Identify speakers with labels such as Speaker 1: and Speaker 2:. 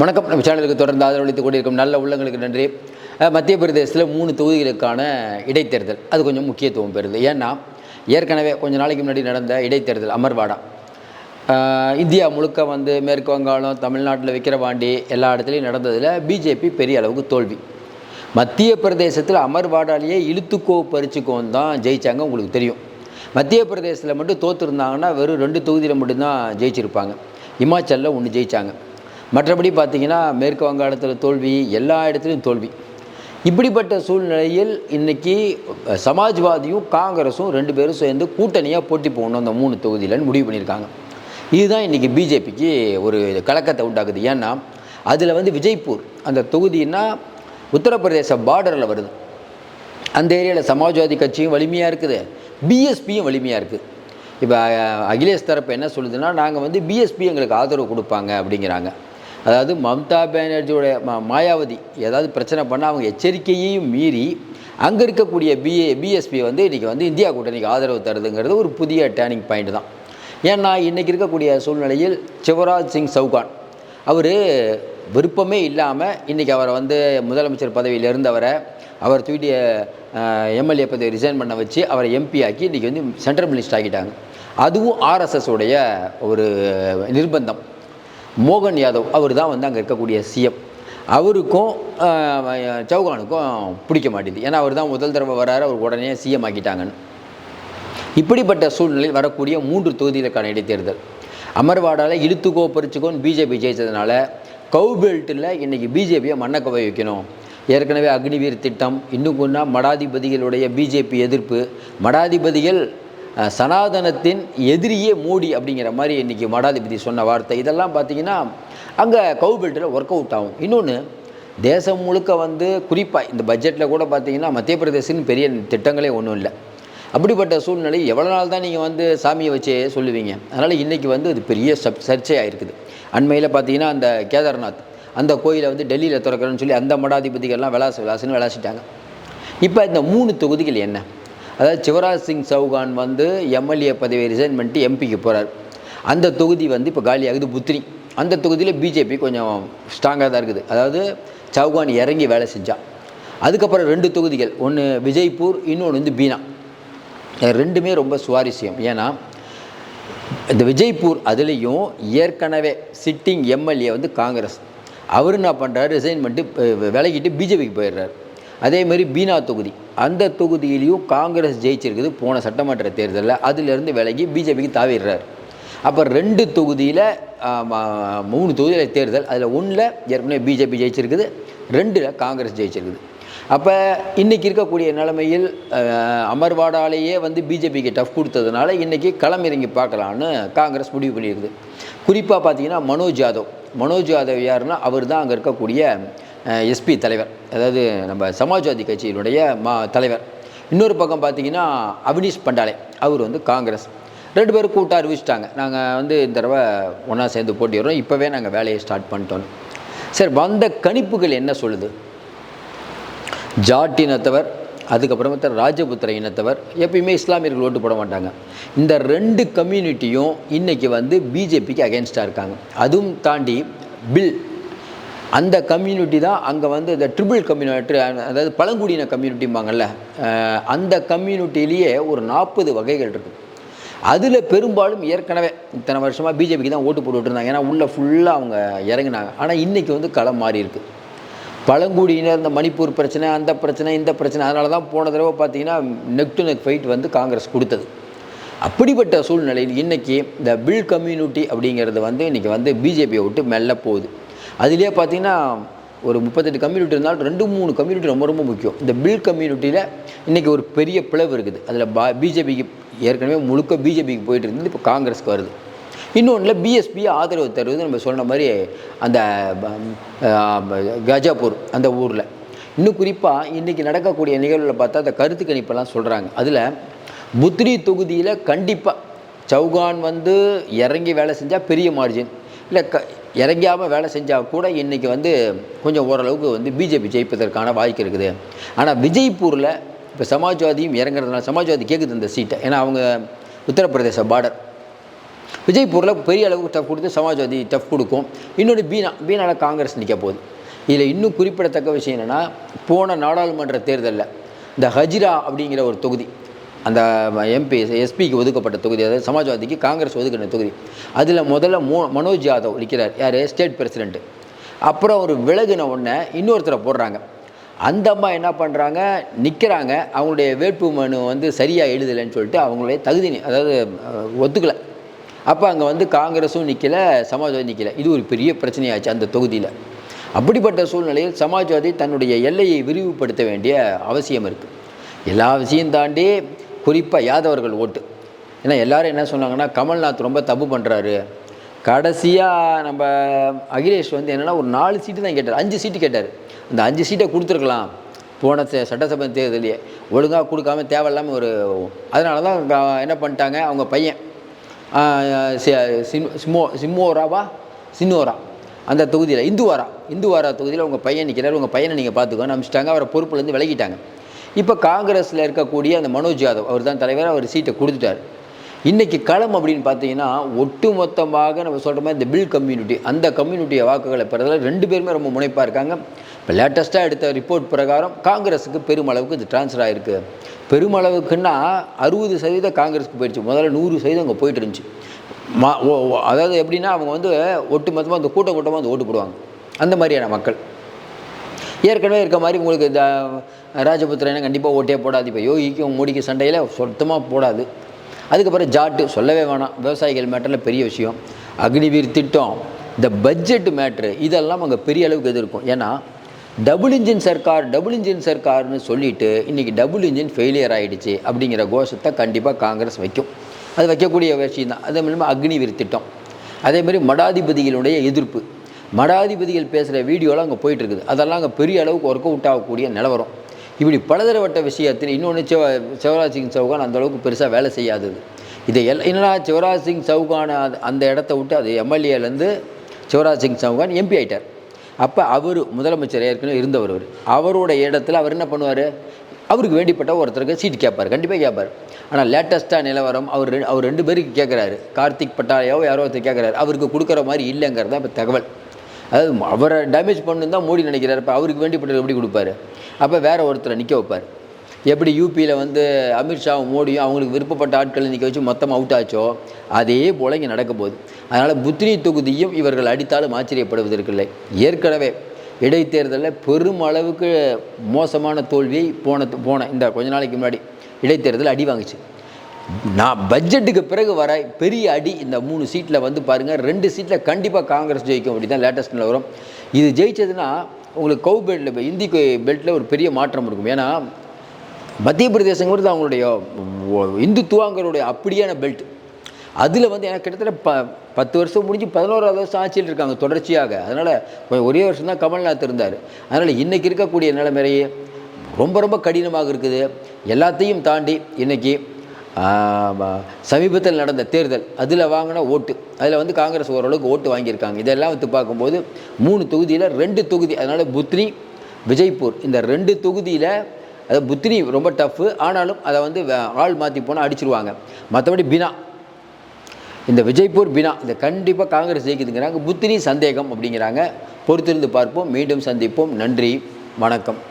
Speaker 1: வணக்கம். நம்ம சேனலுக்கு தொடர்ந்து ஆதரவளித்துக் கொண்டிருக்கும் நல்ல உள்ளங்களுக்கு நன்றி. மத்திய பிரதேசத்தில் மூணு தொகுதிகளுக்கான இடைத்தேர்தல். அது கொஞ்சம் முக்கியத்துவம் பெறுது. ஏன்னா ஏற்கனவே கொஞ்சம் நாளைக்கு முன்னாடி நடந்த இடைத்தேர்தல் அமர்வாடா. இந்தியா முழுக்க வந்து மேற்கு வங்காளம் தமிழ்நாட்டில் விக்கிரவாண்டி எல்லா இடத்துலையும் நடந்ததில் பிஜேபி பெரிய அளவுக்கு தோல்வி. மத்திய பிரதேசத்தில் அமர்வாடாலேயே இழுத்துக்கோ பறிச்சுக்கோன்னு தான் ஜெயிச்சாங்க உங்களுக்கு தெரியும். மத்திய பிரதேசத்தில் மட்டும் தோற்றுருந்தாங்கன்னா வெறும் ரெண்டு தொகுதியில் மட்டும்தான் ஜெயிச்சிருப்பாங்க. இமாச்சலில் ஒன்று ஜெயிச்சாங்க. மற்றபடி பார்த்தீங்கன்னா மேற்கு வங்காளத்தில் தோல்வி எல்லா இடத்துலையும் தோல்வி. இப்படிப்பட்ட சூழ்நிலையில் இன்றைக்கி சமாஜ்வாதியும் காங்கிரஸும் ரெண்டு பேரும் சேர்ந்து கூட்டணியாக போட்டி போகணும் அந்த மூணு தொகுதியிலன்னு முடிவு பண்ணியிருக்காங்க. இதுதான் இன்றைக்கி பிஜேபிக்கு ஒரு கலக்கத்தை உண்டாக்குது. ஏன்னா அதில் வந்து விஜய்பூர் அந்த தொகுதின்னா உத்தரப்பிரதேச பார்டரில் வருது. அந்த ஏரியாவில் சமாஜ்வாதி கட்சியும் வலிமையாக இருக்குது பிஎஸ்பியும் வலிமையாக இருக்குது இப்போ அகிலேஷ் தரப்பு என்ன சொல்லுதுன்னா நாங்கள் வந்து பிஎஸ்பி எங்களுக்கு ஆதரவு கொடுப்பாங்க அப்படிங்கிறாங்க. அதாவது மம்தா பானர்ஜியோட மாயாவதி ஏதாவது பிரச்சனை பண்ணால் அவங்க எச்சரிக்கையையும் மீறி அங்கே இருக்கக்கூடிய பிஏ பிஎஸ்பி வந்து இன்றைக்கி வந்து இந்தியா கூட்டணிக்கு ஆதரவு தருதுங்கிறது ஒரு புதிய டேர்னிங் பாயிண்ட் தான். ஏன்னா இன்றைக்கி இருக்கக்கூடிய சூழ்நிலையில் சிவராஜ் சிங் சவுகான் அவர் விருப்பமே இல்லாமல் இன்றைக்கி அவரை வந்து முதலமைச்சர் பதவியில் இருந்தவரை அவர் தூக்கிய எம்எல்ஏ பதவி ரிசைன் பண்ண வச்சு அவரை எம்பி ஆக்கி இன்றைக்கி வந்து சென்ட்ரல் மினிஸ்டர் ஆக்கிட்டாங்க. அதுவும் ஆர்எஸ்எஸ் உடைய ஒரு நிர்பந்தம். மோகன் யாதவ் அவர் தான் வந்து அங்கே இருக்கக்கூடிய சிஎம் அவருக்கும் சௌகானுக்கும் பிடிக்க மாட்டேது. ஏன்னா அவர் தான் முதல் தடவை வராரு அவர் உடனே சிஎம் ஆக்கிட்டாங்கன்னு. இப்படிப்பட்ட சூழ்நிலையில் வரக்கூடிய மூன்று தொகுதிகளுக்கான இடைத்தேர்தல். அமர்வாடால் இழுத்துக்கோ பறிச்சுக்கோன்னு பிஜேபி ஜெயிச்சதுனால கவுபெல்ட்டில் இன்றைக்கி பிஜேபியை மண்ணக்கவை வைக்கணும். ஏற்கனவே அக்னிவீர் திட்டம் இன்னும் கொண்டா மடாதிபதிகளுடைய பிஜேபி எதிர்ப்பு. மடாதிபதிகள் சனாதனத்தின் எதிரியே மோடி அப்படிங்கிற மாதிரி இன்றைக்கி மடாதிபதி சொன்ன வார்த்தை. இதெல்லாம் பார்த்தீங்கன்னா அங்கே கவுபெல்ட்டில் ஒர்க் அவுட் ஆகும். இன்னொன்று தேசம் முழுக்க வந்து குறிப்பாக இந்த பட்ஜெட்டில் கூட பார்த்தீங்கன்னா மத்திய பிரதேசத்தின் பெரிய திட்டங்களே ஒன்றும் இல்லை. அப்படிப்பட்ட சூழ்நிலை எவ்வளோ நாள் தான் நீங்கள் வந்து சாமியை வச்சே சொல்லுவீங்க? அதனால் இன்றைக்கி வந்து அது பெரிய சப் சர்ச்சையாக இருக்குது. அண்மையில் பார்த்தீங்கன்னா அந்த கேதார்நாத் அந்த கோயிலை வந்து டெல்லியில் திறக்கிறேன்னு சொல்லி அந்த மடாதிபதிகள்லாம் விளாசு விளாசுன்னு விளாசிட்டாங்க. இப்போ இந்த மூணு தொகுதிகள் என்ன? அதாவது சிவராஜ் சிங் சௌகான் வந்து எம்எல்ஏ பதவியை ரிசைன் பண்ணிட்டு எம்பிக்கு போகிறார் அந்த தொகுதி வந்து இப்போ காலியாகுது புத்ரி அந்த தொகுதியில் பிஜேபி கொஞ்சம் ஸ்ட்ராங்காக தான் இருக்குது. அதாவது சௌகான் இறங்கி வேலை செஞ்சான் அதுக்கப்புறம் ரெண்டு தொகுதிகள். ஒன்று விஜய்பூர் இன்னொன்று வந்து பீனா. ரெண்டுமே ரொம்ப சுவாரஸ்யம். ஏன்னா இந்த விஜய்பூர் அதுலேயும் ஏற்கனவே சிட்டிங் எம்எல்ஏ வந்து காங்கிரஸ். அவர் என்ன பண்ணுறாரு ரிசைன் பண்ணிட்டு விலகிட்டு பிஜேபிக்கு போயிடுறாரு. அதேமாரி பீனா தொகுதி. அந்த தொகுதியிலையும் காங்கிரஸ் ஜெயிச்சிருக்குது போன சட்டமன்ற தேர்தலில். அதிலிருந்து விலகி பிஜேபிக்கு தாவிடுறாரு. அப்போ ரெண்டு தொகுதியில் மூணு தொகுதியில் தேர்தல். அதில் ஒன்றில் ஏற்கனவே பிஜேபி ஜெயிச்சிருக்குது ரெண்டில் காங்கிரஸ் ஜெயிச்சிருக்குது. அப்போ இன்றைக்கி இருக்கக்கூடிய நிலைமையில் அமர்வாடாலேயே வந்து பிஜேபிக்கு டஃப் கொடுத்ததுனால இன்றைக்கி களமிறங்கி பார்க்கலான்னு காங்கிரஸ் முடிவு பண்ணியிருக்குது. குறிப்பாக பார்த்தீங்கன்னா மனோஜ் யாதவ். மனோஜ் யாதவ் யாருன்னா அவர் தான் அங்கே இருக்கக்கூடிய எஸ்பி தலைவர் அதாவது நம்ம சமாஜ்வாதி கட்சியினுடைய மா தலைவர். இன்னொரு பக்கம் பார்த்தீங்கன்னா அவினீஷ் பண்டாலே அவர் வந்து காங்கிரஸ். ரெண்டு பேரும் கூட்டம் அறிவிச்சிட்டாங்க. நாங்கள் வந்து இந்த தடவை ஒன்றா சேர்ந்து போட்டிடுறோம் இப்போவே நாங்கள் வேலையை ஸ்டார்ட் பண்ணிட்டோம். சரி வந்த கணிப்புகள் என்ன சொல்லுது? ஜாட் இனத்தவர் அதுக்கப்புறமேத்த ராஜபுத்திர இனத்தவர் எப்பயுமே இஸ்லாமியர்கள் ஓட்டு போட மாட்டாங்க. இந்த ரெண்டு கம்யூனிட்டியும் இன்றைக்கி வந்து பிஜேபிக்கு அகேன்ஸ்டாக இருக்காங்க. அதுவும் தாண்டி பில் அந்த கம்யூனிட்டி தான் அங்கே வந்து இந்த ட்ரிபிள் கம்யூனிட்டி அதாவது பழங்குடியின கம்யூனிட்டிம்பாங்கல்ல அந்த கம்யூனிட்டிலேயே ஒரு நாற்பது வகைகள் இருக்குது அதில் பெரும்பாலும் ஏற்கனவே இத்தனை வருஷமாக பிஜேபிக்கு தான் ஓட்டு போட்டுட்டு இருந்தாங்க. ஏன்னா உள்ளே ஃபுல்லாக அவங்க இறங்கினாங்க. ஆனால் இன்றைக்கி வந்து களம் மாறி இருக்குது பழங்குடியினர் இந்த மணிப்பூர் பிரச்சனை அந்த பிரச்சனை இந்த பிரச்சனை அதனால தான் போன தடவை பார்த்தீங்கன்னா நெக் டு நெக் ஃபைட் வந்து காங்கிரஸ் கொடுத்தது. அப்படிப்பட்ட சூழ்நிலையில் இன்றைக்கி இந்த பில் கம்யூனிட்டி அப்படிங்கிறது வந்து இன்றைக்கி வந்து பிஜேபியை விட்டு மெல்ல போகுது. அதுலேயே பார்த்தீங்கன்னா ஒரு முப்பத்தெட்டு கம்யூனிட்டி இருந்தாலும் ரெண்டு மூணு கம்யூனிட்டி ரொம்ப ரொம்ப முக்கியம். இந்த பில் கம்யூனிட்டியில் இன்றைக்கி ஒரு பெரிய பிளவு இருக்குது. அதில் பா பிஜேபிக்கு ஏற்கனவே முழுக்க பிஜேபிக்கு போயிட்டு இருந்தது இப்போ காங்கிரஸ்க்கு வருது. இன்னொன்றில் பிஎஸ்பி ஆதரவு தருவது நம்ம சொன்ன மாதிரி அந்த ப- கஜாப்பூர் அந்த ஊரில். இன்னும் குறிப்பாக இன்றைக்கி நடக்கக்கூடிய நிகழ்வில் பார்த்தா அந்த கருத்து கணிப்பெல்லாம் சொல்கிறாங்க அதில் புத்ரி தொகுதியில் கண்டிப்பாக சௌகான் வந்து இறங்கி வேலை செஞ்சால் பெரிய மார்ஜின் இல்லை க இறங்காமல் வேலை செஞ்சால் கூட இன்றைக்கி வந்து கொஞ்சம் ஓரளவுக்கு வந்து பிஜேபி ஜெயிப்பதற்கான வாய்ப்பு இருக்குது. ஆனால் விஜய்பூரில் இப்போ சமாஜ்வாதியும் இறங்குறதுனால சமாஜ்வாதி கேட்குது இந்த சீட்டை. ஏன்னா அவங்க உத்தரப்பிரதேச பார்டர் விஜய்பூரில் பெரிய அளவுக்கு டஃப் கொடுத்து சமாஜ்வாதி டஃப் கொடுக்கும். இன்னொன்று பீனா பீனாவில் காங்கிரஸ் நிற்க போகுது. இதில் இன்னும் குறிப்பிடத்தக்க விஷயம் என்னென்னா போன நாடாளுமன்ற தேர்தலில் இந்த ஹஜிரா அப்படிங்கிற ஒரு தொகுதி அந்த எம்பி எஸ்பிக்கு ஒதுக்கப்பட்ட தொகுதி அதாவது சமாஜ்வாதிக்கு காங்கிரஸ் ஒதுக்கின தொகுதி. அதில் முதல்ல மோ மனோஜ் யாதவ் நிற்கிறார் யார்? ஸ்டேட் பிரசிடென்ட்டு அப்புறம் அவர் விலகின உடனே இன்னொருத்தரை போடுறாங்க. அந்த அம்மா என்ன பண்ணுறாங்க நிற்கிறாங்க அவங்களுடைய வேட்பு மனு வந்து சரியாக எழுதலைன்னு சொல்லிட்டு அவங்களுடைய தகுதி அதாவது ஒத்துக்கலை அப்போ அங்கே வந்து காங்கிரஸும் நிற்கலை சமாஜ்வாதி நிற்கலை இது ஒரு பெரிய பிரச்சனையாச்சு அந்த தொகுதியில். அப்படிப்பட்ட சூழ்நிலையில் சமாஜ்வாதி தன்னுடைய எல்லையை விரிவுபடுத்த வேண்டிய அவசியம் இருக்குது எல்லா விஷயம் தாண்டி குறிப்பாக யாதவர்கள் ஓட்டு. ஏன்னா எல்லோரும் என்ன சொன்னாங்கன்னா கமல்நாத் ரொம்ப தப்பு பண்ணுறாரு கடைசியாக நம்ம அகிலேஷ் வந்து என்னென்னா ஒரு நாலு சீட்டு தான் கேட்டார். அஞ்சு சீட்டு கேட்டார். அந்த அஞ்சு சீட்டை கொடுத்துருக்கலாம். போன ச- சட்டசபை தேர்தலையே ஒழுங்காக கொடுக்காம தேவையில்லாமல் ஒரு அதனால தான் என்ன பண்ணிட்டாங்க அவங்க பையன். சிம்- சிம்மோ சிம்மோராவா? சின்னோரா. அந்த தொகுதியில் இந்துவாரா? இந்துவாரா தொகுதியில் உங்கள் பையன் நிற்கிறார் உங்கள் பையனை நீங்கள் பார்த்துக்கோன்னு அனுப்பிச்சிட்டாங்க. அவரை பொறுப்புலேருந்து விலகிட்டாங்க. இப்போ காங்கிரஸில் இருக்கக்கூடிய அந்த மனோஜ் யாதவ் அவர் தான் தலைவர் அவர் சீட்டை கொடுத்துட்டார். இன்றைக்கி களம் அப்படின்னு பார்த்தீங்கன்னா ஒட்டுமொத்தமாக நம்ம சொல்கிற மாதிரி இந்த பில் கம்யூனிட்டி அந்த கம்யூனிட்டியை வாக்குகளை பெறதில் ரெண்டு பேருமே ரொம்ப முனைப்பாக இருக்காங்க. இப்போ லேட்டஸ்ட்டாக எடுத்த ரிப்போர்ட் பிரகாரம் காங்கிரஸுக்கு பெருமளவுக்கு இது ட்ரான்ஸ்ஃபர் ஆகிருக்கு பெருமளவுக்குன்னா அறுபது சதவீதம் காங்கிரஸுக்கு போயிடுச்சு. முதல்ல நூறு சதவீதம் அங்கே போயிட்டு இருந்துச்சு. மா ஓ அதாவது எப்படின்னா அவங்க வந்து ஒட்டு மொத்தமாக அந்த கூட்டம் கூட்டமாக வந்து ஓட்டு போடுவாங்க. அந்த மாதிரியான மக்கள். ஏற்கனவே இருக்க மாதிரி உங்களுக்கு இந்த ராஜபுத்திரனை கண்டிப்பாக ஓட்டே போடாது. இப்போ யோகிக்கும் மோடிக்கு சண்டையில் சுத்தமாக போடாது. அதுக்கப்புறம் ஜாட்டு சொல்லவே வேணாம். விவசாயிகள் மேட்டரில் பெரிய விஷயம். அக்னிவீர் திட்டம் இந்த பட்ஜெட் மேட்ரு இதெல்லாம் அங்கே பெரிய அளவுக்கு எதிர்க்கும். இருக்கும் ஏன்னா டபுள் இன்ஜின் சர்க்கார் டபுள் இன்ஜின் சர்க்கார்னு சொல்லிட்டு இன்றைக்கி டபுள் இன்ஜின் ஃபெயிலியர் ஆகிடுச்சு அப்படிங்கிற கோஷத்தை கண்டிப்பாக காங்கிரஸ் வைக்கும். அது வைக்கக்கூடிய விஷயம் தான். அதே மூலமாக அக்னிவீர் திட்டம். அதே மாதிரி மடாதிபதிகளுடைய எதிர்ப்பு. மடாதிபதிகள் பேசுகிற வீடியோலாம் அங்கே போயிட்டுருக்குது அதெல்லாம் அங்கே பெரிய அளவுக்கு ஒர்க் அவுட் ஆகக்கூடிய நிலவரம். இப்படி பலதரப்பட்ட விஷயத்தில் இன்னொன்று சிவ சிவராஜ் சிங் சவுகான் அந்த அளவுக்கு பெருசாக வேலை செய்யாது. இதை எல் என்னன்னா சிவராஜ் சிங் சவுகான் அந்த இடத்த விட்டு அது எம்எல்ஏலேருந்து சிவராஜ் சிங் சௌகான் எம்பி ஆயிட்டார். அப்போ அவர் முதலமைச்சர் ஏற்கனவே இருந்தவர் அவர். அவரோட இடத்துல அவர் என்ன பண்ணுவார்? அவருக்கு வேண்டிப்பட்ட ஒருத்தருக்கு சீட் கேட்பார் கண்டிப்பாக கேட்பார். ஆனால் லேட்டஸ்ட்டாக நிலவரம் அவர் அவர் ரெண்டு பேருக்கு கேட்குறாரு. கார்த்திக் பட்டாயாவோ யாரோ ஒருத்தர் கேட்குறாரு. அவருக்கு கொடுக்குற மாதிரி இல்லைங்கிறது தான் இப்போ தகவல். அதாவது அவரை டேமேஜ் பண்ணுன்னு தான் மோடி நினைக்கிறார். இப்போ அவருக்கு வேண்டிப்பட்டது எப்படி கொடுப்பாரு? அப்போ வேற ஒருத்தரை நிற்க வைப்பார். எப்படி யூபியில் வந்து அமித்ஷாவும் மோடியும் அவங்களுக்கு விருப்பப்பட்ட ஆட்களை நிற்க வச்சு மொத்தமாக அவுட் ஆச்சோ அதே போல் இங்கே நடக்க போகுது. அதனால் புத்னி தொகுதியும் இவர்கள் அடித்தாலும் ஆச்சரியப்படுவதற்கில்லை. ஏற்கனவே இடைத்தேர்தலில் பெருமளவுக்கு மோசமான தோல்வியை போன போன இந்த கொஞ்ச நாளைக்கு முன்னாடி இடைத்தேர்தல் அடி வாங்குச்சு. நான் பட்ஜெட்டுக்கு பிறகு வர பெரிய அடி இந்த மூணு சீட்டில் வந்து பாருங்கள் ரெண்டு சீட்டில் கண்டிப்பாக காங்கிரஸ் ஜெயிக்கும் அப்படி தான் லேட்டஸ்ட் வரும். இது ஜெயிச்சதுன்னா உங்களுக்கு கவு பெல்ட்டில் இப்போ இந்தி பெல்ட்டில் ஒரு பெரிய மாற்றம் இருக்கும். ஏன்னா மத்திய பிரதேசங்கிறது அவங்களுடைய ஒ- இந்துத்துவாங்களுடைய அப்படியான பெல்ட் அதில் வந்து எனக்கு கிட்டத்தட்ட ப பத்து வருஷம் முடிஞ்சு பதினோராவது வருஷம் ஆட்சியில் இருக்காங்க தொடர்ச்சியாக. அதனால் கொஞ்சம் ஒரே வருஷம் தான் கமல்நாத் இருந்தார். அதனால் இன்றைக்கி இருக்கக்கூடிய நிலைமையே ரொம்ப ரொம்ப கடினமாக இருக்குது. எல்லாத்தையும் தாண்டி இன்றைக்கி சமீபத்தில் நடந்த தேர்தல் அதில் வாங்கின ஓட்டு அதில் வந்து காங்கிரஸ் ஓரளவுக்கு ஓட்டு வாங்கியிருக்காங்க. இதெல்லாம் வந்து பார்க்கும்போது மூணு தொகுதியில் ரெண்டு தொகுதி அதனால் புத்னி விஜய்பூர் இந்த ரெண்டு தொகுதியில் அது புத்னி ரொம்ப டஃப்பு ஆனாலும் அதை வந்து வே- ஆள் மாற்றி போனால் அடிச்சிருவாங்க. மற்றபடி பினா இந்த விஜய்பூர் பினா இதை கண்டிப்பாக காங்கிரஸ் ஜெயிக்குதுங்கிறாங்க. புத்தினி சந்தேகம் அப்படிங்கிறாங்க. பொறுத்திருந்து பார்ப்போம். மீண்டும் சந்திப்போம். நன்றி. வணக்கம்.